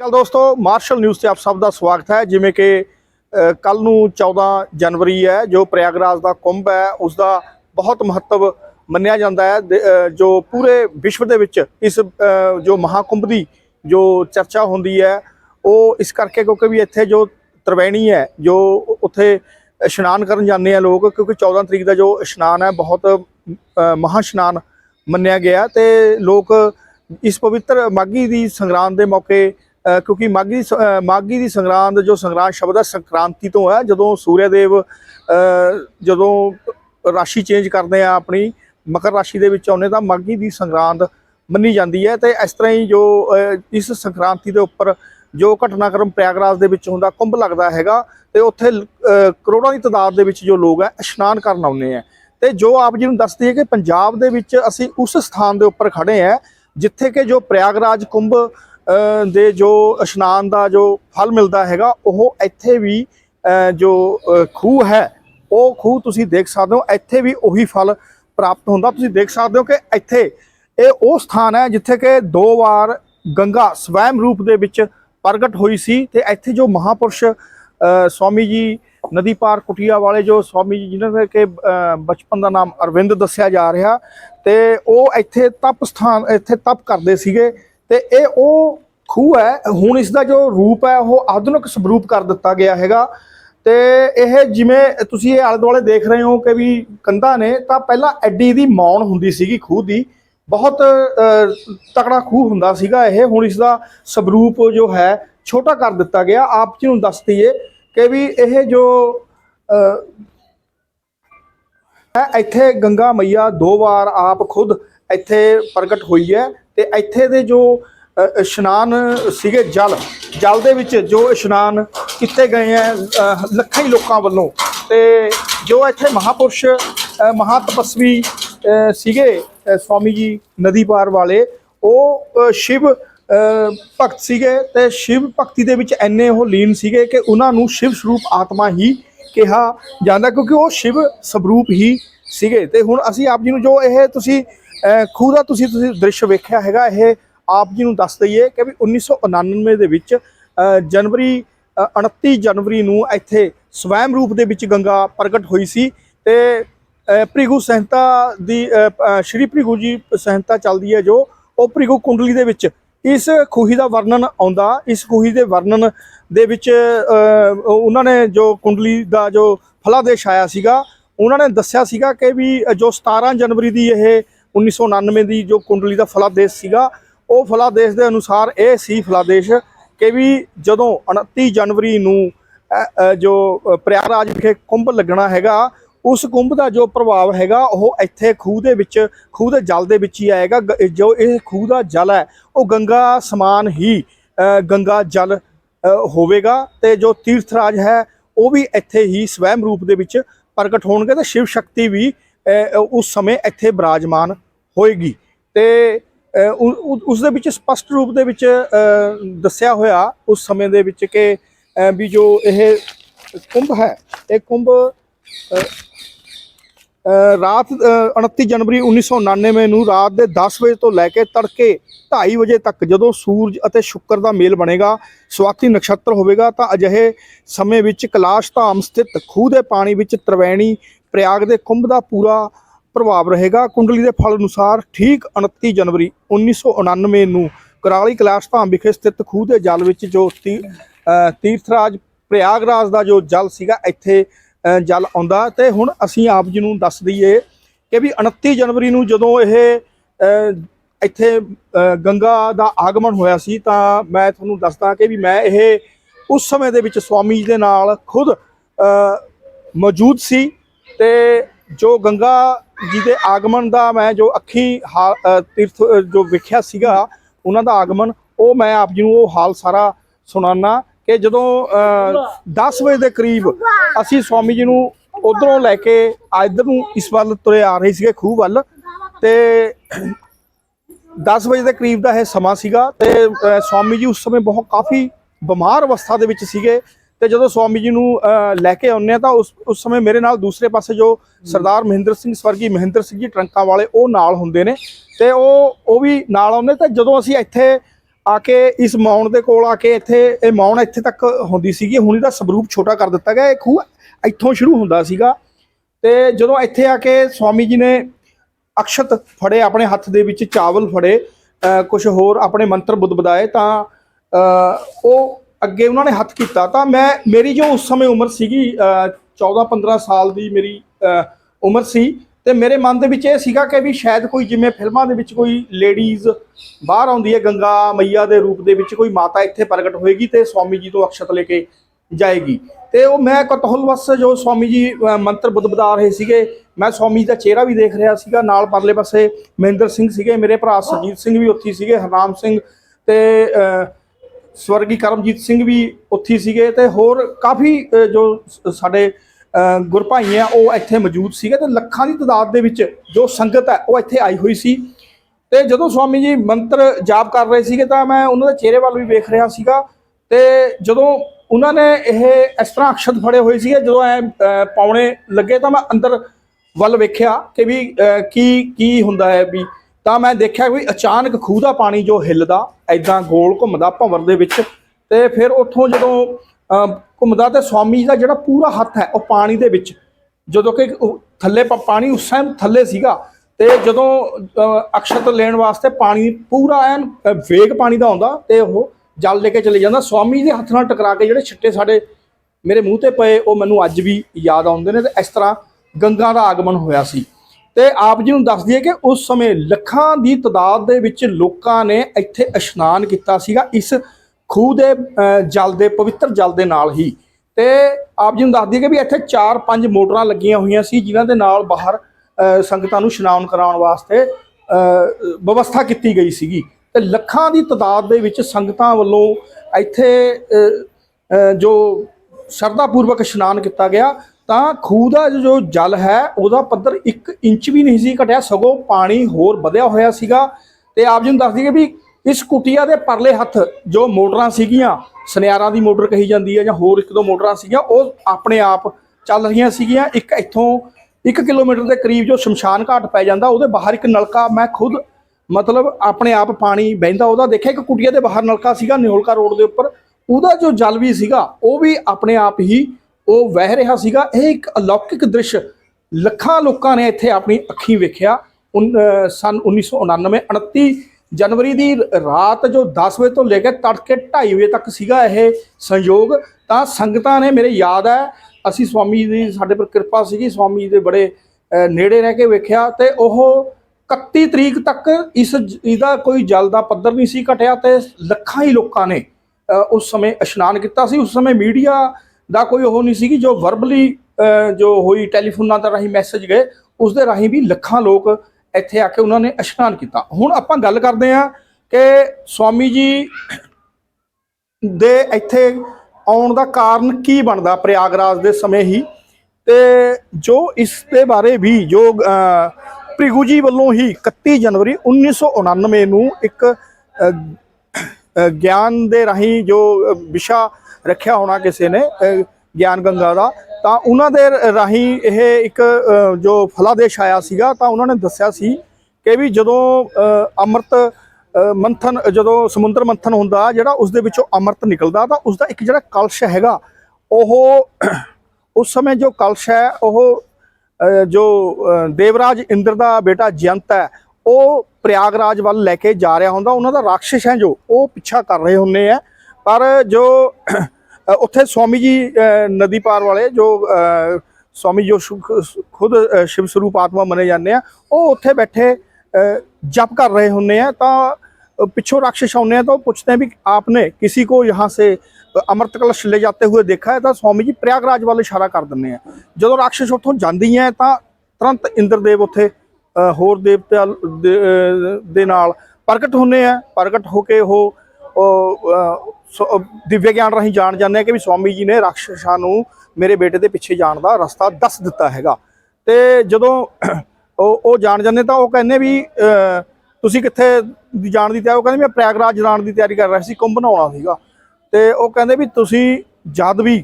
ਗੱਲ ਦੋਸਤੋ martial news ਤੇ ਆਪ ਸਭ ਦਾ ਸਵਾਗਤ ਹੈ। ਜਿਵੇਂ ਕਿ ਕੱਲ ਨੂੰ 14 ਜਨਵਰੀ ਹੈ ਜੋ ਪ੍ਰਯਾਗਰਾਜ ਦਾ ਕੁੰਭ ਹੈ ਉਸ ਦਾ ਬਹੁਤ ਮਹੱਤਵ ਮੰਨਿਆ ਜਾਂਦਾ ਹੈ। ਜੋ ਪੂਰੇ ਵਿਸ਼ਵ ਦੇ ਵਿੱਚ ਇਸ ਜੋ ਮਹਾਕੁੰਭ ਦੀ ਜੋ ਚਰਚਾ ਹੁੰਦੀ ਹੈ ਉਹ ਇਸ ਕਰਕੇ ਕਿਉਂਕਿ ਵੀ ਇੱਥੇ ਜੋ ਤ੍ਰਿਵੇਣੀ ਹੈ ਜੋ ਉੱਥੇ ਇਸ਼ਨਾਨ ਕਰਨ ਜਾਂਦੇ ਆ ਲੋਕ ਕਿਉਂਕਿ 14 ਤਰੀਕ ਦਾ ਜੋ ਇਸ਼ਨਾਨ ਹੈ ਬਹੁਤ ਅ, ਮਹਾ ਇਸ਼ਨਾਨ ਮੰਨਿਆ ਗਿਆ ਤੇ ਲੋਕ ਇਸ ਪਵਿੱਤਰ ਮਾਗੀ ਦੀ ਸੰਗਰਾਂਦ ਦੇ ਮੌਕੇ ਕਿਉਂਕਿ ਮਾਗੀ ਸ- ਅ, ਮਾਗੀ ਦੀ ਸੰਗਰਾਂਦ ਜੋ ਸੰਗਰਾਂਦ ਸ਼ਬਦ ਹੈ ਸੰਕ੍ਰਾਂਤੀ ਤੋਂ ਹੈ ਜਦੋਂ ਸੂਰਯ ਦੇਵ ਜਦੋਂ ਰਾਸ਼ੀ ਚੇਂਜ ਕਰਦੇ ਆ ਆਪਣੀ ਮਕਰ ਰਾਸ਼ੀ ਦੇ ਵਿੱਚ ਆਉਂਦੇ ਤਾਂ ਮਾਗੀ ਦੀ ਸੰਗਰਾਂਦ ਮੰਨੀ ਜਾਂਦੀ ਹੈ। ਤੇ ਇਸ ਤਰ੍ਹਾਂ ਹੀ ਜੋ ਇਸ ਸੰਕ੍ਰਾਂਤੀ ਦੇ ਉੱਪਰ ਜੋ ਘਟਨਾਕ੍ਰਮ ਪ੍ਰਯਾਗਰਾਜ ਦੇ ਵਿੱਚ ਹੁੰਦਾ ਕੁੰਭ ਲੱਗਦਾ ਹੈਗਾ ਤੇ ਉੱਥੇ ਕਰੋੜਾਂ ਦੀ ਤਾਦਾਦ ਦੇ ਵਿੱਚ ਜੋ ਲੋਕ ਹੈ ਇਸ਼ਨਾਨ ਕਰਨ ਆਉਂਦੇ ਆ ਤੇ ਜੋ ਆਪ ਜੀ ਨੂੰ ਦੱਸਦੀ ਹੈ ਕਿ ਪੰਜਾਬ ਦੇ ਵਿੱਚ ਅਸੀਂ ਉਸ ਸਥਾਨ ਦੇ ਉੱਪਰ ਖੜੇ ਆ ਜਿੱਥੇ ਕਿ ਜੋ ਪ੍ਰਯਾਗਰਾਜ ਕੁੰਭ ਦੇ ਜੋ ਇਸ਼ਨਾਨ ਦਾ ਜੋ ਫਲ ਮਿਲਦਾ ਹੈਗਾ, ਉਹ ਇੱਥੇ ਵੀ ਜੋ ਖੂਹ ਹੈ, ਉਹ ਖੂਹ ਤੁਸੀਂ ਦੇਖ ਸਕਦੇ ਹੋ, ਇੱਥੇ ਵੀ ਉਹੀ ਫਲ ਪ੍ਰਾਪਤ ਹੁੰਦਾ। ਤੁਸੀਂ ਦੇਖ ਸਕਦੇ ਹੋ ਕਿ ਇੱਥੇ ਇਹ ਉਹ ਸਥਾਨ ਹੈ ਜਿੱਥੇ ਕਿ ਦੋ ਵਾਰ ਗੰਗਾ ਸਵੈਮ ਰੂਪ ਦੇ ਵਿੱਚ ਪ੍ਰਗਟ ਹੋਈ ਸੀ ਤੇ ਇੱਥੇ ਜੋ ਮਹਾਪੁਰਸ਼ ਸਵਾਮੀ ਜੀ, ਨਦੀ ਪਾਰ ਕੁਟਿਆ ਵਾਲੇ ਜੋ ਸਵਾਮੀ ਜੀ, ਜਿਨ੍ਹਾਂ ਦੇ ਕਿ ਬਚਪਨ ਦਾ ਨਾਮ ਅਰਵਿੰਦ ਦੱਸਿਆ ਜਾ ਰਿਹਾ ਤੇ ਉਹ ਇੱਥੇ ਤਪ ਸਥਾਨ, ਇੱਥੇ ਤਪ ਕਰਦੇ ਸੀਗੇ। ਤੇ ਇਹ ਉਹ ਖੂਹ ਹੈ ਹੁਣ ਇਸ ਦਾ ਜੋ ਰੂਪ ਹੈ ਉਹ ਆਧੁਨਿਕ ਸਵਰੂਪ ਕਰ ਦਿੱਤਾ ਗਿਆ ਹੈਗਾ। ਤੇ ਇਹ ਜਿਵੇਂ ਤੁਸੀਂ ਇਹ ਆਲੇ ਦੁਆਲੇ ਦੇਖ ਰਹੇ ਹੋ ਕਿ ਵੀ ਕੰਧਾਂ ਨੇ ਤਾਂ ਪਹਿਲਾਂ ਐਡੀ ਦੀ ਮੌਣ ਹੁੰਦੀ ਸੀਗੀ ਖੂਹ ਦੀ। ਬਹੁਤ ਤਕੜਾ ਖੂਹ ਹੁੰਦਾ ਸੀਗਾ ਇਹ। ਹੁਣ ਇਸ ਦਾ ਸਰੂਪ ਜੋ ਹੈ ਛੋਟਾ ਕਰ ਦਿੱਤਾ ਗਿਆ। ਆਪ ਜੀ ਨੂੰ ਦੱਸ ਦਈਏ ਕਿ ਵੀ ਇਹ ਜੋ ਅ, ਇੱਥੇ ਗੰਗਾ ਮਈਆ ਦੋ ਵਾਰ ਆਪ ਖੁਦ ਇੱਥੇ ਪ੍ਰਗਟ ਹੋਈ ਹੈ। ਤੇ ਇੱਥੇ ਦੇ ਜੋ ਇਸ਼ਨਾਨ ਸੀਗੇ ਜਲ ਜਲ ਦੇ ਵਿੱਚ ਜੋ ਇਸ਼ਨਾਨ ਕੀਤੇ ਗਏ ਹੈ ਲੱਖਾਂ ਹੀ ਲੋਕਾਂ ਵੱਲੋਂ। ਤੇ ਜੋ ਇੱਥੇ ਮਹਾਪੁਰਸ਼ ਅ, ਮਹਾਤਪਸਵੀ ਸੀਗੇ ਸਵਾਮੀ ਜੀ ਨਦੀ ਪਾਰ ਵਾਲੇ ਉਹ ਸ਼ਿਵ ਭਗਤ ਸੀਗੇ ਤੇ ਸ਼ਿਵ ਭਗਤੀ ਦੇ ਵਿੱਚ ਐਨੇ ਉਹ ਲੀਨ ਸੀਗੇ ਕਿ ਉਹਨਾਂ ਨੂੰ ਸ਼ਿਵ ਸਰੂਪ ਆਤਮਾ ਹੀ ਕਿਹਾ ਜਾਂਦਾ ਕਿਉਂਕਿ ਉਹ ਸ਼ਿਵ ਸਰੂਪ ਹੀ ਸੀਗੇ। ਤੇ ਹੁਣ ਅਸੀਂ ਆਪ ਜੀ ਨੂੰ ਜੋ ਇਹ ਤੁਸੀਂ ਖੂਹ ਦਾ ਤੁਸੀਂ ਤੁਸੀਂ ਦ੍ਰਿਸ਼ ਵੇਖਿਆ ਹੈਗਾ ਇਹ ਆਪ ਜੀ ਨੂੰ ਦੱਸ ਦਈਏ ਕਿ ਵੀ 1999 ਦੇ ਵਿੱਚ ਜਨਵਰੀ ਅਹ, 29 ਜਨਵਰੀ ਨੂੰ ਇੱਥੇ ਸਵੈਮ ਰੂਪ ਦੇ ਵਿੱਚ ਗੰਗਾ ਪ੍ਰਗਟ ਹੋਈ ਸੀ ਤੇ ਅਹ, ਭ੍ਰਿਗੂ ਸੰਹਿਤਾ ਦੀ ਸ਼੍ਰੀ ਭ੍ਰਿਗੂ ਜੀ ਸੰਹਿਤਾ ਚੱਲਦੀ ਹੈ ਜੋ ਉਹ ਭ੍ਰਿਗੂ ਕੁੰਡਲੀ ਦੇ ਵਿੱਚ ਇਸ ਖੂਹੀ ਦਾ ਵਰਣਨ ਆਉਂਦਾ ਇਸ ਖੂਹੀ ਦੇ ਵਰਣਨ ਦੇ ਵਿੱਚ ਉਹਨਾਂ ਨੇ ਜੋ ਕੁੰਡਲੀ ਦਾ ਜੋ ਫਲਾਦੇਸ਼ ਆਇਆ ਸੀਗਾ ਉਹਨਾਂ ਨੇ ਦੱਸਿਆ ਸੀਗਾ ਕਿ ਵੀ ਜੋ 17 ਜਨਵਰੀ ਦੀ ਇਹ 1999 ਦੀ ਜੋ ਕੁੰਡਲੀ ਦਾ ਫਲਾਦੇਸ਼ ਸੀਗਾ ਉਹ ਫਲਾਦੇਸ਼ ਦੇ ਅਨੁਸਾਰ ਇਹ ਸੀ ਫਲਾਦੇਸ਼ ਕਿ ਵੀ ਜਦੋਂ 29 ਜਨਵਰੀ ਨੂੰ ਜੋ ਅ, ਪ੍ਰਯਾਗਰਾਜ ਵਿਖੇ ਕੁੰਭ ਲੱਗਣਾ ਹੈਗਾ ਉਸ ਕੁੰਭ ਦਾ ਜੋ ਪ੍ਰਭਾਵ ਹੈਗਾ ਉਹ ਇੱਥੇ ਖੂਹ ਦੇ ਵਿੱਚ ਖੂਹ ਦੇ ਜਲ ਦੇ ਵਿੱਚ ਹੀ ਆਏਗਾ। ਗ- ਜੋ ਇਹ ਖੂਹ ਦਾ ਜਲ ਹੈ ਉਹ ਗੰਗਾ ਸਮਾਨ ਹੀ ਗੰਗਾ ਜਲ ਹੋਵੇਗਾ ਤੇ ਜੋ ਤੀਰਥ ਰਾਜ ਹੈ ਉਹ ਵੀ ਇੱਥੇ ਹੀ ਸਵੈਮ ਰੂਪ ਦੇ ਵਿੱਚ ਪ੍ਰਗਟ ਹੋਣਗੇ ਤੇ ਸ਼ਿਵ ਸ਼ਕਤੀ ਵੀ ਉਸ ਸਮੇਂ ਇੱਥੇ ਬਿਰਾਜਮਾਨ ਹੋਏਗੀ। ਤੇ ਅ, ਉਸ ਦੇ ਵਿੱਚ ਸਪਸ਼ਟ ਰੂਪ ਦੇ ਵਿੱਚ ਦੱਸਿਆ ਹੋਇਆ ਉਸ ਸਮੇਂ ਦੇ ਵਿੱਚ ਕਿ ਵੀ ਜੋ ਇਹ ਕੁੰਭ ਹੈ ਇਹ ਕੁੰਭ ਅ, ਅ, ਰਾਤ ਅ, 29 ਜਨਵਰੀ 1999 ਨੂੰ ਰਾਤ ਦੇ 10 ਵਜੇ ਤੋਂ ਲੈ ਕੇ ਤੜਕੇ 2:30 ਵਜੇ ਤੱਕ ਜਦੋਂ ਸੂਰਜ ਅਤੇ ਸ਼ੁੱਕਰ ਦਾ ਮੇਲ ਬਣੇਗਾ ਸਵਾਤੀ ਨਕਸ਼ਤਰ ਹੋਵੇਗਾ ਤਾਂ ਅਜਿਹੇ ਸਮੇਂ ਵਿੱਚ ਕੈਲਾਸ਼ ਧਾਮ ਸਥਿਤ ਖੂਹ ਦੇ ਪਾਣੀ ਵਿੱਚ ਤ੍ਰਿਵੇਣੀ ਪ੍ਰਯਾਗ ਦੇ ਕੁੰਭ ਦਾ ਪੂਰਾ ਪ੍ਰਭਾਵ ਰਹੇਗਾ। ਕੁੰਡਲੀ ਦੇ ਫਲ ਅਨੁਸਾਰ ਠੀਕ 29 ਜਨਵਰੀ 1999 ਨੂੰ ਕਰਾਲੀ ਕੈਲਾਸ਼ ਧਾਮ ਵਿਖੇ ਸਥਿਤ ਖੂਹ ਦੇ ਜਲ ਵਿੱਚ ਜੋ ਤੀ- ਅ, ਤੀਰਥਰਾਜ ਪ੍ਰਯਾਗਰਾਜ ਦਾ ਜੋ ਜਲ ਸੀਗਾ ਇੱਥੇ ਜਲ ਆਉਂਦਾ। ਤੇ ਹੁਣ ਅਸੀਂ ਆਪ ਜੀ ਨੂੰ ਦੱਸ ਦਈਏ ਕਿ ਵੀ 29 ਜਨਵਰੀ ਨੂੰ ਜਦੋਂ ਇਹ ਇੱਥੇ ਗੰਗਾ ਦਾ ਆਗਮਨ ਹੋਇਆ ਸੀ ਤਾਂ ਮੈਂ ਤੁਹਾਨੂੰ ਦੱਸਦਾ ਕਿ ਵੀ ਮੈਂ ਇਹ ਉਸ ਸਮੇਂ ਦੇ ਵਿੱਚ ਸਵਾਮੀ ਜੀ ਦੇ ਨਾਲ ਖੁਦ ਮੌਜੂਦ ਸੀ। ਤੇ ਜੋ ਗੰਗਾ ਜਿਹਦੇ ਆਗਮਨ ਦਾ ਮੈਂ ਜੋ ਅੱਖੀ ਹਾ- ਤੀਰਥ ਜੋ ਵੇਖਿਆ ਸੀਗਾ ਉਹਨਾਂ ਦਾ ਆਗਮਨ ਉਹ ਮੈਂ ਆਪ ਜੀ ਨੂੰ ਉਹ ਹਾਲ ਸਾਰਾ ਸੁਣਾਉਣਾ ਕਿ ਜਦੋਂ ਅ, 10 ਵਜੇ ਦੇ ਕਰੀਬ ਅਸੀਂ ਸਵਾਮੀ ਜੀ ਨੂੰ ਉਧਰੋਂ ਲੈ ਕੇ ਇੱਧਰ ਨੂੰ ਇਸ ਵੱਲ ਤੁਰੇ ਆ ਰਹੇ ਸੀਗੇ ਖੂਹ ਵੱਲ ਤੇ 10 ਵਜੇ ਦੇ ਕਰੀਬ ਦਾ ਇਹ ਸਮਾਂ ਸੀਗਾ ਤੇ ਸਵਾਮੀ ਜੀ ਉਸ ਸਮੇਂ ਬਹੁਤ ਕਾਫੀ ਬਿਮਾਰ ਅਵਸਥਾ ਦੇ ਵਿੱਚ ਸੀਗੇ। ਤੇ ਜਦੋਂ ਸਵਾਮੀ ਜੀ ਨੂੰ ਲੈ ਕੇ ਆਉਂਦੇ ਆ ਤਾਂ ਉਸ ਉਸ ਸਮੇਂ ਮੇਰੇ ਨਾਲ ਦੂਸਰੇ ਪਾਸੇ ਜੋ ਸਰਦਾਰ ਮਹਿੰਦਰ ਸਿੰਘ ਸਵਰਗੀ, ਮਹਿੰਦਰ ਸਿੰਘ ਜੀ ਟਰੰਕਾਂ ਵਾਲੇ ਉਹ ਨਾਲ ਹੁੰਦੇ ਨੇ ਤੇ ਉਹ ਉਹ ਵੀ ਨਾਲ ਆਉਂਦੇ ਤੇ ਜਦੋਂ ਅਸੀਂ ਇੱਥੇ ਆ ਕੇ ਇਸ ਮੌਣ ਦੇ ਕੋਲ ਆ ਕੇ ਇੱਥੇ, ਇਹ ਮੌਣ ਇੱਥੇ ਤੱਕ ਹੁੰਦੀ ਸੀਗੀ, ਹੁਣ ਇਹਦਾ ਸਵਰੂਪ ਛੋਟਾ ਕਰ ਦਿੱਤਾ ਗਿਆ। ਇਹ ਖੂਹ ਇੱਥੋਂ ਸ਼ੁਰੂ ਹੁੰਦਾ ਸੀਗਾ। ਤੇ ਜਦੋਂ ਇੱਥੇ ਆ ਕੇ ਸਵਾਮੀ ਜੀ ਨੇ ਅਕਸ਼ਤ ਫੜੇ, ਆਪਣੇ ਹੱਥ ਦੇ ਵਿੱਚ ਚਾਵਲ ਫੜੇ ਕੁਝ ਹੋਰ ਆਪਣੇ ਮੰਤਰ ਬੁੱਧ ਬਦਾਏ ਤਾਂ ਉਹ ਅੱਗੇ ਉਹਨਾਂ ਨੇ ਹੱਥ ਕੀਤਾ ਤਾਂ ਮੈਂ ਮੇਰੀ ਜੋ ਉਸ ਸਮੇਂ ਉਮਰ ਸੀਗੀ 14 15 ਸਾਲ ਦੀ ਮੇਰੀ ਉਮਰ ਸੀ ਤੇ ਮੇਰੇ ਮਨ ਦੇ ਵਿੱਚ ਇਹ ਸੀਗਾ ਕਿ ਵੀ ਸ਼ਾਇਦ ਕੋਈ ਜਿਵੇਂ ਫਿਲਮਾਂ ਦੇ ਵਿੱਚ ਕੋਈ ਲੇਡੀਜ਼ ਬਾਹਰ ਆਉਂਦੀ ਹੈ ਗੰਗਾ ਮਈਆ ਦੇ ਰੂਪ ਦੇ ਵਿੱਚ ਕੋਈ ਮਾਤਾ ਇੱਥੇ ਪ੍ਰਗਟ ਹੋਏਗੀ ਤੇ ਸਵਾਮੀ ਜੀ ਤੋਂ ਅਕਸ਼ਤ ਲੈ ਕੇ ਜਾਏਗੀ। ਤੇ ਉਹ ਮੈਂ ਕਤਹੁਲਵਸ ਜੋ ਸਵਾਮੀ ਜੀ ਮੰਤਰ ਬੁੱਧ ਬਤਾ ਰਹੇ ਸੀਗੇ ਮੈਂ ਸਵਾਮੀ ਜੀ ਦਾ ਚਿਹਰਾ ਵੀ ਦੇਖ ਰਿਹਾ ਸੀਗਾ ਨਾਲ ਪਰਲੇ ਪਾਸੇ ਮਹਿੰਦਰ ਸਿੰਘ ਸੀਗੇ ਮੇਰੇ ਭਰਾ ਸਰਜੀਤ ਸਿੰਘ ਵੀ ਉੱਥੇ ਸੀਗੇ ਹਰਨਾਮ ਸਿੰਘ ਤੇ ਸਵਰਗੀ ਕਰਮਜੀਤ ਸਿੰਘ ਵੀ ਉੱਥੇ ਸੀਗੇ ਤੇ ਹੋਰ ਕਾਫੀ ਜੋ ਸਾਡੇ ਗੁਰਭਾਈ ਆ ਉਹ ਇੱਥੇ ਮੌਜੂਦ ਸੀਗੇ ਤੇ ਲੱਖਾਂ ਦੀ ਤਾਦਾਦ ਦੇ ਵਿੱਚ ਜੋ ਸੰਗਤ ਹੈ ਉਹ ਇੱਥੇ ਆਈ ਹੋਈ ਸੀ। ਤੇ ਜਦੋਂ ਸਵਾਮੀ ਜੀ ਮੰਤਰ ਜਾਪ ਕਰ ਰਹੇ ਸੀਗੇ ਤਾਂ ਮੈਂ ਉਹਨਾਂ ਦੇ ਚਿਹਰੇ ਵੱਲ ਵੀ ਵੇਖ ਰਿਹਾ ਸੀਗਾ ਤੇ ਜਦੋਂ ਉਹਨਾਂ ਨੇ ਇਹ, ਇਸ ਤਰ੍ਹਾਂ ਅਕਸ਼ਤ ਫੜੇ ਹੋਏ ਸੀਗੇ, ਜਦੋਂ ਐ ਪਾਉਣੇ ਲੱਗੇ ਤਾਂ ਮੈਂ ਅੰਦਰ ਵੱਲ ਵੇਖਿਆ ਕਿ ਵੀ ਕੀ ਕੀ ਹੁੰਦਾ ਹੈ ਵੀ ਤਾਂ ਮੈਂ ਦੇਖਿਆ ਵੀ ਅਚਾਨਕ ਖੂਹ ਦਾ ਪਾਣੀ ਜੋ ਹਿੱਲਦਾ ਐਦਾਂ ਗੋਲ ਘੁੰਮਦਾ ਭੰਵਰ ਦੇ ਵਿੱਚ ਤੇ ਫਿਰ ਉੱਥੋਂ ਜਦੋਂ ਘੁੰਮਦਾ ਤੇ ਸਵਾਮੀ ਜੀ ਦਾ ਜਿਹੜਾ ਪੂਰਾ ਹੱਥ ਹੈ, ਉਹ ਪਾਣੀ ਦੇ ਵਿੱਚ, ਜਦੋਂ ਕਿ ਥੱਲੇ ਪਾਣੀ ਉਸ ਟਾਈਮ ਥੱਲੇ ਸੀਗਾ ਤੇ ਜਦੋਂ ਅਕਸ਼ਤ ਲੈਣ ਵਾਸਤੇ ਪਾਣੀ ਪੂਰਾ ਐਨ ਵੇਗ ਪਾਣੀ ਦਾ ਆਉਂਦਾ ਤੇ ਉਹ ਜਲ ਲੈ ਕੇ ਚਲੇ ਜਾਂਦਾ। ਸਵਾਮੀ ਦੇ ਹੱਥ ਨਾਲ ਟਕਰਾ ਕੇ ਜਿਹੜੇ ਛਿੱਟੇ ਸਾਡੇ ਮੇਰੇ ਮੂੰਹ ਤੇ ਪਏ, ਉਹ ਮੈਨੂੰ ਅੱਜ ਵੀ ਯਾਦ ਆਉਂਦੇ ਨੇ ਤੇ ਇਸ ਤਰ੍ਹਾਂ ਗੰਗਾ ਦਾ ਆਗਮਨ ਹੋਇਆ ਸੀ। ਤੇ ਆਪ ਜੀ ਨੂੰ ਦੱਸ ਦਈਏ ਕਿ ਉਸ ਸਮੇਂ ਲੱਖਾਂ ਦੀ ਤਦਾਦ ਦੇ ਵਿੱਚ ਲੋਕਾਂ ਨੇ ਇੱਥੇ ਇਸ਼ਨਾਨ ਕੀਤਾ ਸੀਗਾ, ਇਸ ਖੂਹ ਦੇ ਜਲ ਦੇ, ਪਵਿੱਤਰ ਜਲ ਦੇ ਨਾਲ ਹੀ। ਤੇ ਆਪ ਜੀ ਨੂੰ ਦੱਸ ਦਈਏ ਕਿ ਵੀ ਇੱਥੇ 4-5 ਮੋਟਰਾਂ ਲੱਗੀਆਂ ਹੋਈਆਂ ਸੀ, ਜਿਨ੍ਹਾਂ ਦੇ ਨਾਲ ਬਾਹਰ ਸੰਗਤਾਂ ਨੂੰ ਇਸ਼ਨਾਨ ਕਰਾਉਣ ਵਾਸਤੇ ਵਿਵਸਥਾ ਕੀਤੀ ਗਈ ਸੀਗੀ। ਤੇ ਲੱਖਾਂ ਦੀ ਤਦਾਦ ਦੇ ਵਿੱਚ ਸੰਗਤਾਂ ਵੱਲੋਂ ਇੱਥੇ ਜੋ ਸ਼ਰਧਾ ਪੂਰਵਕ ਇਸ਼ਨਾਨ ਕੀਤਾ ਗਿਆ, ਤਾਂ ਖੂਹ ਦਾ ਜੋ ਜਲ ਹੈ, ਉਹਦਾ ਪੱਧਰ 1 ਇੰਚ ਵੀ ਨਹੀਂ ਸੀ ਘਟਿਆ, ਸਗੋਂ ਪਾਣੀ ਹੋਰ ਵਧਿਆ ਹੋਇਆ ਸੀਗਾ। ਤੇ ਆਪ ਜੀ ਨੂੰ ਦੱਸ ਦਈਏ ਵੀ ਇਸ ਕੁਟੀਆ ਦੇ ਪਰਲੇ ਹੱਥ ਜੋ ਮੋਟਰਾਂ ਸੀਗੀਆਂ, ਸੁਨਿਆਰਾਂ ਦੀ ਮੋਟਰ ਕਹੀ ਜਾਂਦੀ ਹੈ ਜਾਂ ਹੋਰ ਇੱਕ ਦੋ ਮੋਟਰਾਂ ਸੀਗੀਆਂ, ਉਹ ਆਪਣੇ ਆਪ ਚੱਲ ਰਹੀਆਂ ਸੀਗੀਆਂ। ਇੱਕ ਇੱਥੋਂ 1 ਕਿਲੋਮੀਟਰ ਦੇ ਕਰੀਬ ਜੋ ਸ਼ਮਸ਼ਾਨ ਘਾਟ ਪੈ ਜਾਂਦਾ, ਉਹਦੇ ਬਾਹਰ ਇੱਕ ਨਲਕਾ, ਮੈਂ ਖੁਦ ਮਤਲਬ ਆਪਣੇ ਆਪ ਪਾਣੀ ਵਹਿੰਦਾ, ਉਹਦਾ ਦੇਖਿਆ ਇੱਕ ਕੁਟੀਆ ਦੇ ਬਾਹਰ ਨਲਕਾ ਸੀਗਾ, ਨਿਓਲਕਾ ਰੋਡ ਦੇ ਉੱਪਰ। ਉਹਦਾ ਜੋ ਜਲ ਵੀ ਸੀਗਾ, ਉਹ ਵੀ ਆਪਣੇ ਆਪ ਹੀ ਉਹ ਵਹਿ ਰਿਹਾ ਸੀਗਾ। ਇਹ ਇੱਕ ਅਲੌਕਿਕ ਦ੍ਰਿਸ਼ ਲੱਖਾਂ ਲੋਕਾਂ ਨੇ ਇੱਥੇ ਆਪਣੀ ਅੱਖੀਂ ਵੇਖਿਆ। ਉਨ- ਅਹ, ਸਨ 1999 29 ਜਨਵਰੀ ਦੀ ਰਾਤ ਜੋ 10 ਵਜੇ ਤੋਂ ਲੈ ਕੇ ਤੜਕੇ 2:30 ਵਜੇ ਤੱਕ ਸੀਗਾ ਇਹ ਸੰਯੋਗ, ਤਾਂ ਸੰਗਤਾਂ ਨੇ, ਮੇਰੇ ਯਾਦ ਹੈ, ਅਸੀਂ ਸਵਾਮੀ ਦੀ, ਸਾਡੇ ਪਰ ਕਿਰਪਾ ਸੀਗੀ, ਸਵਾਮੀ ਦੇ ਬੜੇ ਨੇੜੇ ਰਹਿ ਕੇ ਵੇਖਿਆ ਤੇ ਉਹ 31 ਤਰੀਕ ਤੱਕ ਇਸ ਇਹਦਾ ਕੋਈ ਜਲ ਦਾ ਪੱਧਰ ਨਹੀਂ ਸੀ ਘਟਿਆ ਤੇ ਲੱਖਾਂ ਹੀ ਲੋਕਾਂ ਨੇ ਉਸ ਸਮੇਂ ਇਸ਼ਨਾਨ ਕੀਤਾ ਸੀ। ਉਸ ਸਮੇਂ ਮੀਡੀਆ ਦਾ ਕੋਈ ਉਹ ਨਹੀਂ ਸੀ ਕਿ ਜੋ ਵਰਬਲੀ ਜੋ ਹੋਈ ਟੈਲੀਫੋਨਾਂ ਦਾ ਰਾਹੀਂ ਮੈਸੇਜ ਗਏ ਉਸ ਦੇ ਰਾਹੀਂ ਵੀ ਲੱਖਾਂ ਲੋਕ ਇੱਥੇ ਆ ਕੇ ਉਹਨਾਂ ਨੇ ਇਸ਼ਨਾਨ ਕੀਤਾ। ਹੁਣ ਆਪਾਂ ਗੱਲ ਕਰਦੇ ਹਾਂ ਕਿ ਸਵਾਮੀ ਜੀ ਦੇ ਇੱਥੇ ਆਉਣ ਦਾ ਕਾਰਨ ਕੀ ਬਣਦਾ ਪ੍ਰਯਾਗਰਾਜ ਦੇ ਸਮੇਂ ਹੀ? ਤੇ ਜੋ ਇਸ ਦੇ ਬਾਰੇ ਵੀ ਜੋ ਅ, ਭ੍ਰਿਗੂ ਜੀ ਵੱਲੋਂ ਹੀ 31 ਜਨਵਰੀ 1999 ਨੂੰ ਇੱਕ ਗਿਆਨ ਦੇ ਰਾਹੀਂ ਜੋ ਵਿਸ਼ਾ ਰੱਖਿਆ ਹੋਣਾ ਕਿਸੇ ਨੇ ਗਿਆਨ ਗੰਗਾ ਦਾ, ਤਾਂ ਉਹਨਾਂ ਦੇ ਰਾਹੀਂ ਇਹ ਇੱਕ ਜੋ ਫਲਾਦੇਸ਼ ਆਇਆ ਸੀਗਾ, ਤਾਂ ਉਹਨਾਂ ਨੇ ਦੱਸਿਆ ਸੀ ਕਿ ਵੀ ਜਦੋਂ ਅੰਮ੍ਰਿਤ ਮੰਥਨ, ਜਦੋਂ ਸਮੁੰਦਰ ਮੰਥਨ ਹੁੰਦਾ, ਜਿਹੜਾ ਉਸ ਦੇ ਵਿੱਚੋਂ ਅੰਮ੍ਰਿਤ ਨਿਕਲਦਾ, ਤਾਂ ਉਸ ਦਾ ਇੱਕ ਜਿਹੜਾ ਕਲਸ਼ ਹੈਗਾ, ਉਹ ਉਸ ਸਮੇਂ ਜੋ ਕਲਸ਼ ਹੈ, ਉਹ ਜੋ ਦੇਵਰਾਜ ਇੰਦਰ ਦਾ ਬੇਟਾ ਜਯੰਤ ਹੈ ਉਹ ਪ੍ਰਿਆਗਰਾਜ ਵੱਲ ਲੈ ਕੇ ਜਾ ਰਿਹਾ ਹੁੰਦਾ, ਉਹਨਾਂ ਦਾ ਰਾਖਸ਼ ਹੈ ਜੋ, ਉਹ ਪਿੱਛਾ ਕਰ ਰਹੇ ਹੁੰਨੇ ਆ। ਪਰ ਜੋ ਉੱਥੇ ਸਵਾਮੀ ਜੀ ਨਦੀ ਪਾਰ ਵਾਲੇ ਜੋ ਸਵਾਮੀ ਜੋ ਖੁਦ ਸ਼ਿਵ ਸਰੂਪ ਆਤਮਾ ਮੰਨੇ ਜਾਂਦੇ ਆ, ਉਹ ਉੱਥੇ ਬੈਠੇ ਜਪ ਕਰ ਰਹੇ ਹੁੰਨੇ ਆ। ਤਾਂ ਪਿੱਛੋਂ ਰਾਖਸ਼ ਆਉਂਦੇ ਆ ਤਾਂ ਉਹ ਪੁੱਛਦੇ ਆ ਵੀ ਆਪਨੇ ਕਿਸੇ ਕੋ ਯਹਾਂ ਸੇ ਅਮਰਤ ਕਲਸ਼ ਲੈ ਜਾਂਦੇ ਹੋਏ ਹੈ? ਤਾਂ ਸਵਾਮੀ ਜੀ ਪ੍ਰਿਆਗਰਾਜ ਵੱਲ ਇਸ਼ਾਰਾ ਕਰ ਦਿੰਦੇ ਆ। ਜਦੋਂ ਰਾਖਸ਼ ਉੱਥੋਂ ਜਾਂਦੀ ਹੈ ਤਾਂ ਤੁਰੰਤ ਇੰਦਰਦੇਵ ਉੱਥੇ ਹੋਰ ਦੇਵਤਾ ਦੇ- ਦੇ ਨਾਲ ਪ੍ਰਗਟ ਹੁੰਦੇ ਆ ਪ੍ਰਗਟ ਹੋ ਕੇ ਉਹ ਸ- ਅ, ਦਿਵਯ ਗਿਆਨ ਰਾਹੀਂ ਜਾਣ ਜਾਂਦੇ ਆ ਕਿ ਵੀ ਸਵਾਮੀ ਜੀ ਨੇ ਰਾਖਸ਼ਾਂ ਨੂੰ ਮੇਰੇ ਬੇਟੇ ਦੇ ਪਿੱਛੇ ਜਾਣ ਦਾ ਰਸਤਾ ਦੱਸ ਦਿੱਤਾ ਹੈਗਾ। ਤੇ ਜਦੋਂ ਉਹ ਉਹ ਜਾਣ ਜਾਂਦੇ ਤਾਂ ਉਹ ਕਹਿੰਦੇ ਵੀ ਤੁਸੀਂ ਕਿੱਥੇ ਜਾਣ ਦੀ ਤਿਆਰੀ ਉਹ ਕਹਿੰਦੇ ਮੈਂ ਪ੍ਰਯਾਗਰਾਜ ਜਾਣ ਦੀ ਤਿਆਰੀ ਕਰ ਰਿਹਾ ਸੀ ਕੁੰਭ ਨਹਾਉਣਾ ਸੀਗਾ। ਤੇ ਉਹ ਕਹਿੰਦੇ ਵੀ ਤੁਸੀਂ ਜਦ ਵੀ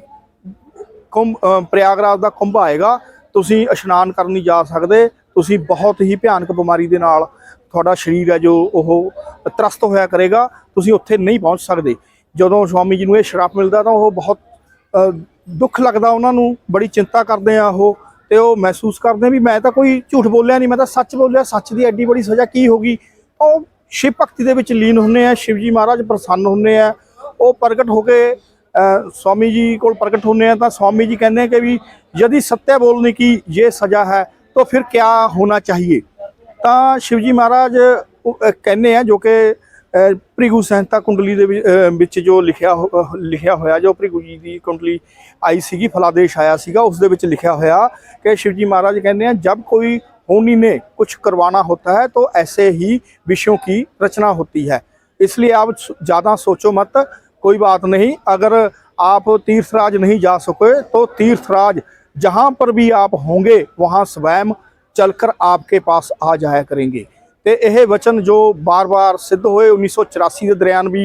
ਕੁੰਭ ਅ, ਪ੍ਰਯਾਗਰਾਜ ਦਾ ਕੁੰਭ ਆਏਗਾ ਤੁਸੀਂ ਇਸ਼ਨਾਨ ਕਰਨ ਨਹੀਂ ਜਾ ਸਕਦੇ। ਤੁਸੀਂ ਬਹੁਤ ਹੀ ਭਿਆਨਕ ਬਿਮਾਰੀ ਦੇ ਨਾਲ ਤੁਹਾਡਾ ਸਰੀਰ ਹੈ ਜੋ ਉਹ ਤਰਸਤ ਹੋਇਆ ਕਰੇਗਾ, ਤੁਸੀਂ ਉੱਥੇ ਨਹੀਂ ਪਹੁੰਚ ਸਕਦੇ। ਜਦੋਂ ਸਵਾਮੀ ਜੀ ਨੂੰ ਇਹ ਸ਼ਰਾਪ ਮਿਲਦਾ ਤਾਂ ਉਹ ਬਹੁਤ ਦੁੱਖ ਲੱਗਦਾ ਉਹਨਾਂ ਨੂੰ, ਬੜੀ ਚਿੰਤਾ ਕਰਦੇ ਆ ਉਹ, ਤੇ ਉਹ ਮਹਿਸੂਸ ਕਰਦੇ ਵੀ ਮੈਂ ਤਾਂ ਕੋਈ ਝੂਠ ਬੋਲਿਆ ਨਹੀਂ, ਮੈਂ ਤਾਂ ਸੱਚ ਬੋਲਿਆ, ਸੱਚ ਦੀ ਐਡੀ ਬੜੀ ਸਜ਼ਾ ਕੀ ਹੋ ਹੋਗੀ ਉਹ ਸ਼ਿਵ ਭਗਤੀ ਦੇ ਵਿੱਚ ਲੀਨ ਹੁੰਨੇ ਆ, ਸ਼ਿਵ ਜੀ ਮਹਾਰਾਜ ਪ੍ਰਸੰਨ ਹੁੰਨੇ ਆ, ਉਹ ਪ੍ਰਗਟ ਹੋ ਕੇ ਸਵਾਮੀ ਜੀ ਕੋਲ ਪ੍ਰਗਟ ਹੁੰਨੇ ਆ ਤਾਂ ਸਵਾਮੀ ਜੀ ਕਹਿੰਦੇ ਆ ਕਿ ਵੀ ਯਦੀ ਸੱਤਿਆ ਬੋਲਨੇ ਕੀ ਇਹ ਸਜ਼ਾ ਹੈ। तो फिर क्या होना चाहिए ਤਾਂ ਸ਼ਿਵ ਜੀ ਮਹਾਰਾਜ ਉਹ, ਅ, ਕਹਿੰਦੇ ਆ ਜੋ ਕਿ ਅ, ਭ੍ਰਿਗੂ ਸੰਹਿਤਾ ਕੁੰਡਲੀ ਦੇ ਵਿੱਚ- ਅ, ਵਿੱਚ ਜੋ ਲਿਖਿਆ ਹੋ- ਅ, ਲਿਖਿਆ ਹੋਇਆ ਜੋ ਭ੍ਰਿਗੂ ਜੀ ਦੀ ਕੁੰਡਲੀ ਆਈ ਸੀਗੀ ਫਲਾਦੇਸ਼ ਆਇਆ ਸੀਗਾ ਉਸ ਦੇ ਵਿੱਚ ਲਿਖਿਆ ਹੋਇਆ ਕਿ ਸ਼ਿਵ ਜੀ महाराज कहते हैं जब कोई होनी ने कुछ करवाना होता है तो ऐसे ही विषयों की रचना होती है इसलिए आप ज़्यादा सोचो मत कोई बात नहीं अगर आप तीर्थराज नहीं जा सके तो तीर्थराज जहाँ पर भी आप होंगे वहाँ स्वयं चलकर आपके पास आ जाया करेंगे ਤੇ ਇਹ ਵਚਨ ਜੋ ਬਾਰ-ਬਾਰ ਸਿੱਧ ਹੋਏ 1984 ਦੇ ਦਰਿਆਨ ਵੀ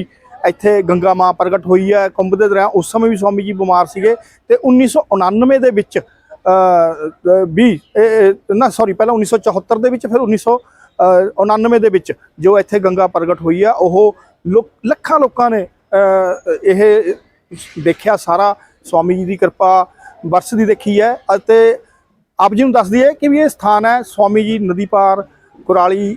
ਇੱਥੇ ਗੰਗਾ ਮਾਂ ਪ੍ਰਗਟ ਹੋਈ ਹੈ ਕੁੰਭ ਦੇ ਦਰਿਆਨ ਉਸ ਸਮੇਂ ਵੀ ਸਵਾਮੀ ਜੀ ਬਿਮਾਰ ਸੀਗੇ ਤੇ 1999 ਦੇ ਵਿੱਚ ਅ, ਵੀ ਇਹ- ਨਾ ਸੌਰੀ ਪਹਿਲਾਂ 1974 ਦੇ ਵਿੱਚ ਫਿਰ 1999 ਦੇ ਵਿੱਚ ਜੋ ਇੱਥੇ ਗੰਗਾ ਪ੍ਰਗਟ ਹੋਈ ਆ ਉਹ ਲੋਕ ਲੱਖਾਂ ਲੋਕਾਂ ਨੇ ਅ, ਇਹ ਦੇਖਿਆ ਸਾਰਾ ਸਵਾਮੀ ਜੀ ਦੀ ਕਿਰਪਾ ਵਰਸਦੀ ਦੇਖੀ ਹੈ ਅਤੇ ਆਪ ਜੀ ਨੂੰ ਦੱਸਦੀ ਹੈ ਕਿ ਵੀ ਇਹ ਸਥਾਨ ਹੈ ਸਵਾਮੀ ਜੀ ਨਦੀ ਪਾਰ ਕੁਰਾਲੀ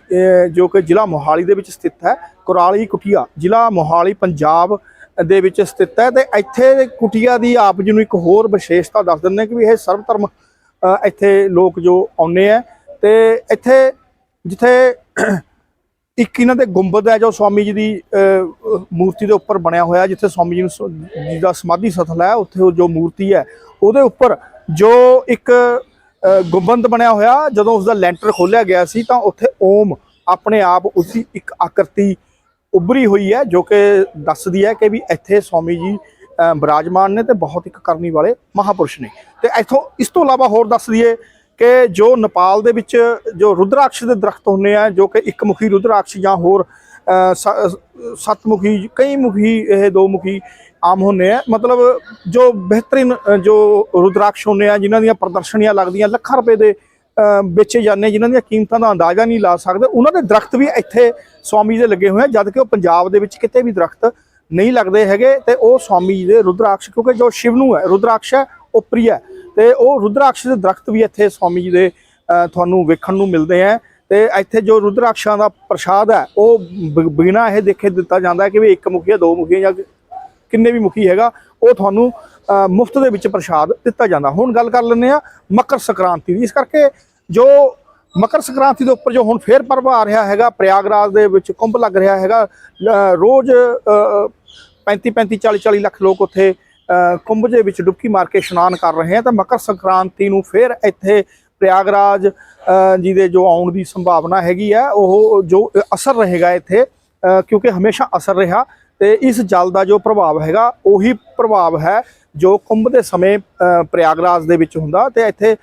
ਜੋ ਕਿ ਜ਼ਿਲ੍ਹਾ ਮੋਹਾਲੀ ਦੇ ਵਿੱਚ ਸਥਿਤ ਹੈ, ਕੁਰਾਲੀ ਕੁਟੀਆ, ਜ਼ਿਲ੍ਹਾ ਮੋਹਾਲੀ, ਪੰਜਾਬ ਦੇ ਵਿੱਚ ਸਥਿਤ ਹੈ ਤੇ ਇੱਥੇ ਕੁਟੀਆ ਦੀ ਆਪ ਜੀ ਨੂੰ ਇੱਕ ਹੋਰ ਵਿਸ਼ੇਸ਼ਤਾ ਦੱਸ ਦਿੰਦੇ ਕਿ ਵੀ ਇਹ ਸਰਵ ਧਰਮ ਇੱਥੇ ਲੋਕ ਜੋ ਆਉਂਦੇ ਆ ਤੇ ਇੱਥੇ ਜਿੱਥੇ ਇੱਕ ਇਹਨਾਂ ਦੇ ਗੁੰਬਦ ਹੈ ਜੋ ਸਵਾਮੀ ਜੀ ਦੀ ਮੂਰਤੀ ਦੇ ਉੱਪਰ ਬਣਿਆ ਹੋਇਆ, ਜਿੱਥੇ ਸਵਾਮੀ ਜੀ ਨੂੰ ਜੀ ਦਾ ਸਮਾਧੀ ਸਥਲ ਹੈ, ਉੱਥੇ ਉਹ ਜੋ ਮੂਰਤੀ ਹੈ ਉਹਦੇ ਉੱਪਰ ਜੋ ਇੱਕ ਅਹ, ਗੁੰਬਦ ਬਣਿਆ ਹੋਇਆ ਜਦੋਂ ਉਸ ਦਾ ਲੈਂਟਰ ਖੋਲ੍ਹਿਆ ਗਿਆ ਸੀ ਤਾਂ ਉੱਥੇ ਓਮ ਆਪਣੇ ਆਪ ਉਸਦੀ ਇੱਕ ਆਕਰਤੀ ਉੱਭਰੀ ਹੋਈ ਹੈ ਜੋ ਕਿ ਦੱਸਦੀ ਹੈ ਕਿ ਵੀ ਇੱਥੇ ਸਵਾਮੀ ਜੀ ਅਹ, ਨੇ ਤੇ ਬਹੁਤ ਇੱਕ ਕਰਨੀ ਵਾਲੇ ਮਹਾਪੁਰਸ਼ ਨੇ। ਤੇ ਇੱਥੋਂ ਇਸ ਤੋਂ ਇਲਾਵਾ ਹੋਰ ਦੱਸ ਦਈਏ ਕਿ ਜੋ ਨੇਪਾਲ ਦੇ ਵਿੱਚ ਜੋ ਰੁਦਰਾਕਸ਼ ਦੇ ਦਰਖਤ ਹੁੰਦੇ ਆ ਜੋ ਕਿ ਇੱਕ ਮੁਖੀ ਰੁਦਰਾਕਸ਼ ਜਾਂ ਹੋਰ ਅ, ਸ- ਸੱਤ ਮੁਖੀ ਕਈ ਮੁਖੀ ਇਹ ਦੋ ਮੁਖੀ ਆਮ ਹੁੰਦੇ ਆ। ਮਤਲਬ ਜੋ ਬਿਹਤਰੀਨ ਜੋ ਰੁਦਰਾਕਸ਼ ਹੁੰਦੇ ਆ, ਜਿਨ੍ਹਾਂ ਦੀਆਂ ਪ੍ਰਦਰਸ਼ਨੀਆਂ ਲੱਗਦੀਆਂ, ਲੱਖਾਂ ਰੁਪਏ ਦੇ ਵੇਚੇ ਜਾਂਦੇ ਜਿਨ੍ਹਾਂ ਦੀਆਂ ਕੀਮਤਾਂ ਦਾ ਅੰਦਾਜ਼ਾ ਨਹੀਂ ਲਾ ਸਕਦੇ, ਉਹਨਾਂ ਦੇ ਦਰਖਤ ਵੀ ਇੱਥੇ ਸਵਾਮੀ ਦੇ ਲੱਗੇ ਹੋਏ ਆ, ਜਦ ਕਿ ਉਹ ਪੰਜਾਬ ਦੇ ਵਿੱਚ ਕਿਤੇ ਵੀ ਦਰਖਤ ਨਹੀਂ ਲੱਗਦੇ ਹੈਗੇ ਤੇ ਉਹ ਸਵਾਮੀ ਜੀ ਦੇ ਰੁਦਰਾਕਸ਼, ਕਿਉਂਕਿ ਜੋ ਸ਼ਿਵ ਨੂੰ ਹੈ, ਰੁਦਰਾਕਸ਼ ਹੈ, ਉਹ ਪ੍ਰਿਆ ਹੈ ਤੇ ਉਹ ਰੁਦਰਾਕਸ਼ ਦੇ ਦਰਖਤ ਵੀ ਇੱਥੇ ਸਵਾਮੀ ਜੀ ਦੇ ਤੁਹਾਨੂੰ ਵੇਖਣ ਨੂੰ ਮਿਲਦੇ ਆ ਤੇ ਇੱਥੇ ਜੋ ਰੁਦਰਾਕਸ਼ਾਂ ਦਾ ਪ੍ਰਸ਼ਾਦ ਹੈ, ਉਹ ਬ- ਬਿਨਾਂ ਇਹ ਦੇਖੇ ਦਿੱਤਾ ਜਾਂਦਾ ਕਿ ਵੀ ਇੱਕ ਮੁਖੀ ਹੈ, ਦੋ ਮੁਖੀ ਜਾਂ ਕਿੰਨੇ ਵੀ ਮੁਖੀ ਹੈਗਾ, ਉਹ ਤੁਹਾਨੂੰ ਮੁਫਤ ਦੇ ਵਿੱਚ ਪ੍ਰਸ਼ਾਦ ਦਿੱਤਾ ਜਾਂਦਾ। ਹੁਣ ਗੱਲ ਕਰ ਲੈਂਦੇ ਆ ਮਕਰ ਸੰਕ੍ਰਾਂਤੀ ਦੀ। ਇਸ ਕਰਕੇ ਜੋ ਮਕਰ ਸੰਕ੍ਰਾਂਤੀ ਦੇ ਉੱਪਰ ਜੋ ਹੁਣ ਫੇਰ ਪਰਵ ਆ ਰਿਹਾ ਹੈਗਾ, ਪ੍ਰਯਾਗਰਾਜ ਦੇ ਵਿੱਚ ਕੁੰਭ ਲੱਗ ਰਿਹਾ ਹੈਗਾ ਰੋਜ਼ 35 35 40 40 ਲੱਖ ਲੋਕ ਉੱਥੇ ਕੁੰਭ ਦੇ ਵਿੱਚ ਡੁਬਕੀ ਮਾਰ ਕੇ ਇਸ਼ਨਾਨ ਕਰ ਰਹੇ ਆ। ਤਾਂ ਮਕਰ ਸੰਕ੍ਰਾਂਤੀ ਨੂੰ ਫੇਰ ਇੱਥੇ ਪ੍ਰਯਾਗਰਾਜ ਜੀ ਦੇ ਜੋ ਆਉਣ ਦੀ ਸੰਭਾਵਨਾ ਹੈਗੀ ਆ, ਉਹ ਜੋ ਅਸਰ ਰਹੇਗਾ ਇੱਥੇ ਕਿਉਂਕਿ ਹਮੇਸ਼ਾ ਅਸਰ ਰਿਹਾ। ਤੇ ਇਸ ਜਲ ਦਾ ਜੋ ਪ੍ਰਭਾਵ ਹੈਗਾ, ਉਹੀ ਪ੍ਰਭਾਵ ਹੈ ਜੋ ਕੁੰਭ ਦੇ ਸਮੇਂ ਪ੍ਰਯਾਗਰਾਜ ਦੇ ਵਿੱਚ ਹੁੰਦਾ ਤੇ ਇੱਥੇ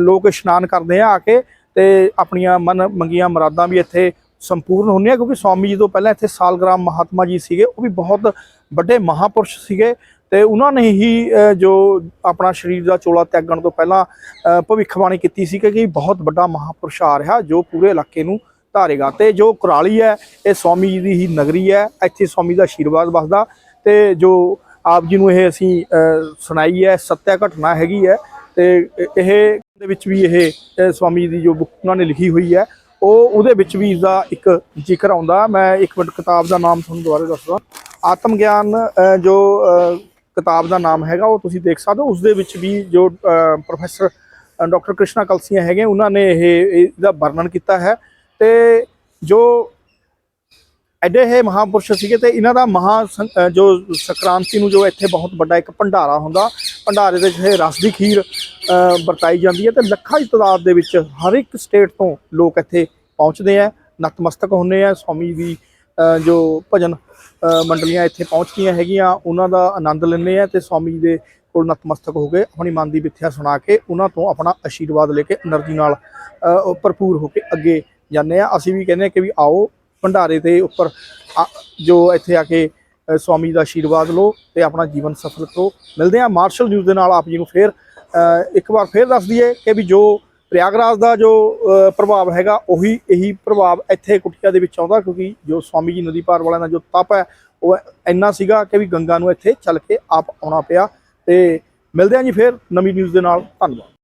ਲੋਕ ਇਸ਼ਨਾਨ ਕਰਦੇ ਆ ਆ ਕੇ ਤੇ ਆਪਣੀਆਂ ਮਨ ਮੰਗੀਆਂ ਮੁਰਾਦਾਂ ਵੀ ਇੱਥੇ ਸੰਪੂਰਨ ਹੁੰਦੀਆਂ ਕਿਉਂਕਿ ਸਵਾਮੀ ਜੀ ਤੋਂ ਪਹਿਲਾਂ ਇੱਥੇ ਸਾਲਗ੍ਰਾਮ ਮਹਾਤਮਾ ਜੀ ਸੀਗੇ, ਉਹ ਵੀ ਬਹੁਤ ਵੱਡੇ ਮਹਾਪੁਰਸ਼ ਸੀਗੇ ਤੇ ਉਹਨਾਂ ਨੇ ਹੀ ਜੋ ਆਪਣਾ ਸਰੀਰ ਦਾ ਚੋਲਾ ਤਿਆਗਣ ਤੋਂ ਪਹਿਲਾਂ ਭਵਿੱਖਬਾਣੀ ਕੀਤੀ ਸੀ ਕਿ ਬਹੁਤ ਵੱਡਾ ਮਹਾਪੁਰਸ਼ ਆ ਰਿਹਾ ਜੋ ਪੂਰੇ ਇਲਾਕੇ ਨੂੰ ਧਾਰੇਗਾ। ਤੇ ਜੋ ਕੁਰਾਲੀ ਹੈ, ਇਹ ਸਵਾਮੀ ਜੀ ਦੀ ਹੀ ਨਗਰੀ ਹੈ। ਇੱਥੇ ਸਵਾਮੀ ਦਾ ਆਸ਼ੀਰਵਾਦ ਵਸਦਾ। ਤੇ ਜੋ ਆਪ ਜੀ ਨੂੰ ਇਹ ਅਸੀਂ ਸੁਣਾਈ ਹੈ, ਸੱਤਿਆ ਘਟਨਾ ਹੈਗੀ ਹੈ। ਤੇ ਇਹ ਦੇ ਵਿੱਚ ਵੀ ਇਹ ਸਵਾਮੀ ਜੀ ਦੀ ਜੋ ਬੁੱਕ ਉਹਨਾਂ ਨੇ ਲਿਖੀ ਹੋਈ ਹੈ, ਉਹ ਉਹਦੇ ਵਿੱਚ ਵੀ ਇਸਦਾ ਇੱਕ ਜ਼ਿਕਰ ਆਉਂਦਾ। ਮੈਂ ਇੱਕ ਮਿੰਟ ਕਿਤਾਬ ਦਾ ਨਾਮ ਤੁਹਾਨੂੰ ਦੁਬਾਰਾ ਦੱਸਦਾ। ਆਤਮ ਗਿਆਨ ਜੋ ਕਿਤਾਬ ਦਾ ਨਾਮ ਹੈਗਾ, ਉਹ ਤੁਸੀਂ ਦੇਖ ਸਕਦੇ ਹੋ। ਉਸ ਦੇ ਵਿੱਚ ਵੀ ਜੋ ਪ੍ਰੋਫੈਸਰ ਡਾਕਟਰ ਕ੍ਰਿਸ਼ਨਾ ਕਲਸੀਆ ਹੈਗੇ ਉਹਨਾਂ ਨੇ ਇਹ, ਇਹਦਾ ਵਰਣਨ ਕੀਤਾ ਹੈ। ਤੇ ਜੋ ਐਡੇ ਹੈ ਮਹਾਪੁਰਸ਼ ਸੀਗੇ ਤੇ ਇਹਨਾਂ ਦਾ ਮਹਾ ਜੋ ਸੰਕ੍ਰਾਂਤੀ ਨੂੰ ਜੋ ਇੱਥੇ ਬਹੁਤ ਵੱਡਾ ਇੱਕ ਭੰਡਾਰਾ ਹੁੰਦਾ, ਭੰਡਾਰੇ ਦੇ ਵਿੱਚ ਰਸ ਦੀ ਖੀਰ ਵਰਤਾਈ ਜਾਂਦੀ ਹੈ ਤੇ ਲੱਖਾਂ ਦੀ ਤਾਦਾਦ ਦੇ ਵਿੱਚ ਹਰ ਇੱਕ ਸਟੇਟ ਤੋਂ ਲੋਕ ਇੱਥੇ ਪਹੁੰਚਦੇ ਆ, ਨਤਮਸਤਕ ਹੁੰਦੇ ਆ, ਸਵਾਮੀ ਦੀ ਜੋ ਭਜਨ ਮੰਡਲੀਆਂ ਇੱਥੇ ਪਹੁੰਚਦੀਆਂ ਹੈਗੀਆਂ, ਉਹਨਾਂ ਦਾ ਆਨੰਦ ਲੈਂਦੇ ਆ ਤੇ ਸਵਾਮੀ ਦੇ ਕੋਲ ਨਤਮਸਤਕ ਹੋ ਕੇ ਆਪਣੀ ਮਨ ਦੀ ਵਿਥਿਆ ਸੁਣਾ ਕੇ ਉਹਨਾਂ ਤੋਂ ਆਪਣਾ ਆਸ਼ੀਰਵਾਦ ਲੈ ਕੇ, એનર્ਜੀ ਨਾਲ ਭਰਪੂਰ ਹੋ ਕੇ ਅੱਗੇ ਜਾਂਦੇ ਆ। ਅਸੀਂ ਵੀ ਕਹਿੰਦੇ ਆ ਕਿ ਵੀ ਆਓ ਭੰਡਾਰੇ ਦੇ ਉੱਪਰ। ਜੋ ਇੱਥੇ ਆ ਕੇ ਸਵਾਮੀ ਦਾ ਆਸ਼ੀਰਵਾਦ ਲਓ ਤੇ ਆਪਣਾ ਜੀਵਨ ਸਫਲ ਕਰੋ। ਮਿਲਦੇ ਆ ਮਾਰਸ਼ਲ ਨਿਊਜ਼ ਦੇ ਨਾਲ, ਆਪ ਜੀ ਨੂੰ ਫੇਰ। ਇੱਕ ਵਾਰ ਫੇਰ ਦੱਸ ਦਈਏ ਕਿ ਵੀ ਜੋ ਪ੍ਰਯਾਗਰਾਜ ਦਾ ਜੋ ਪ੍ਰਭਾਵ ਹੈਗਾ, ਉਹੀ, ਇਹੀ ਪ੍ਰਭਾਵ ਇੱਥੇ ਕੁਟੀਆ ਦੇ ਵਿੱਚ ਆਉਂਦਾ, ਕਿਉਂਕਿ ਜੋ ਸਵਾਮੀ ਜੀ ਨਦੀ ਪਾਰ ਵਾਲਿਆਂ ਦਾ ਜੋ ਤਪ ਹੈ, ਉਹ ਇੰਨਾ ਸੀਗਾ ਕਿ ਵੀ ਗੰਗਾ ਨੂੰ ਇੱਥੇ ਚੱਲ ਕੇ ਆਪ ਆਉਣਾ ਪਿਆ। ਤੇ ਮਿਲਦੇ ਹਾਂ ਜੀ ਫੇਰ ਨਵੀਂ ਨਿਊਜ਼ ਦੇ ਨਾਲ। ਧੰਨਵਾਦ।